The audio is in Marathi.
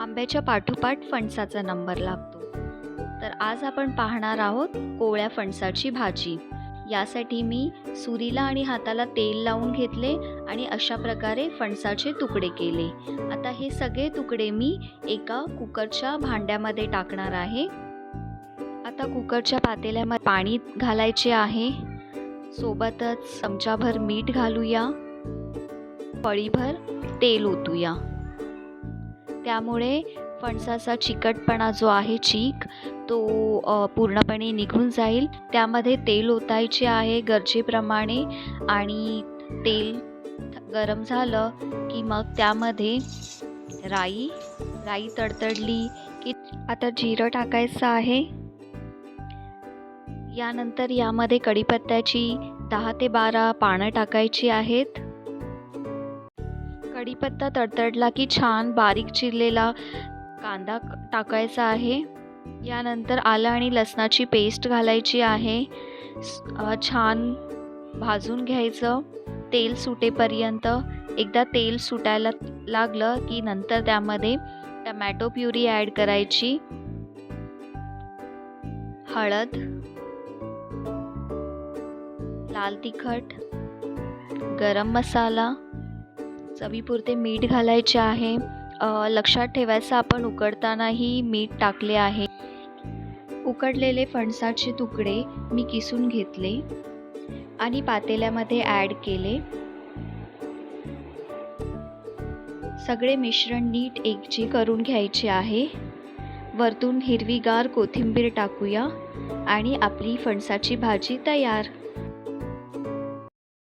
आंब्याच्या पाठोपाठ फणसाचा नंबर लागतो तर आज आपण पाहणार आहोत कोवळ्या फणसाची भाजी. यासाठी मी सुरीला आणि हाताला तेल लावून घेतले आणि अशा प्रकारे फणसाचे तुकडे केले. आता हे सगळे तुकडे मी एका कुकरच्या भांड्यामध्ये टाकणार आहे. आता कुकरच्या पातेल्यामध्ये पाणी घालायचे आहे. सोबतच चमचाभर मीठ घालूया. पळीभर तेल ओतूया. त्यामुळे फणसाचा चिकटपणा जो आहे चीक तो पूर्णपणे निघून जाईल. त्यामध्ये तेल ओतायचे आहे गरजेप्रमाणे आणि तेल गरम झालं की मग त्यामध्ये राई राई तडतडली की आता जिरं टाकायचं आहे. यानंतर यामध्ये कढीपत्त्याची दहा ते बारा पानं टाकायची आहेत. कढीपत्ता तडतडला की छान बारीक चिरलेला कांदा टाकायचा आहे. यानंतर आलं आणि लसणाची पेस्ट घालायची आहे. छान भाजून घ्यायचं. तेल सुटेपर्यंत एकदा तेल सुटायला लागलं की नंतर त्यामध्ये टमॅटो प्युरी ॲड करायची. हळद लाल तिखट गरम मसाला चवीपुरते मीठ घालायचे आहे. लक्षात ठेवायचं आपण उकडतानाही मीठ टाकले आहे. उकडलेले फणसाचे तुकडे मी किसून घेतले आणि पातेल्यामध्ये ॲड केले. सगळे मिश्रण नीट एकजी करून घ्यायचे आहे. वरतून हिरवीगार कोथिंबीर टाकूया आणि आपली फणसाची भाजी तयार.